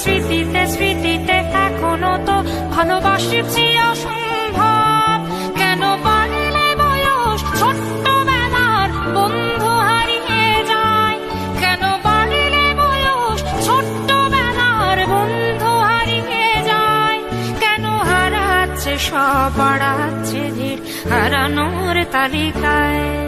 স্মৃতিতে স্মৃতিতে এখনও তো ভালোবাসছি অসম্ভব। কেন বাড়লে বয়স ছোট্টবেলার বন্ধু হারিয়ে যায়? কেন বয়স ছোট্টবেলার বন্ধু হারিয়ে যায়? কেন হারাচ্ছে সব, বাড়াচ্ছে হারানোর তালিকায়?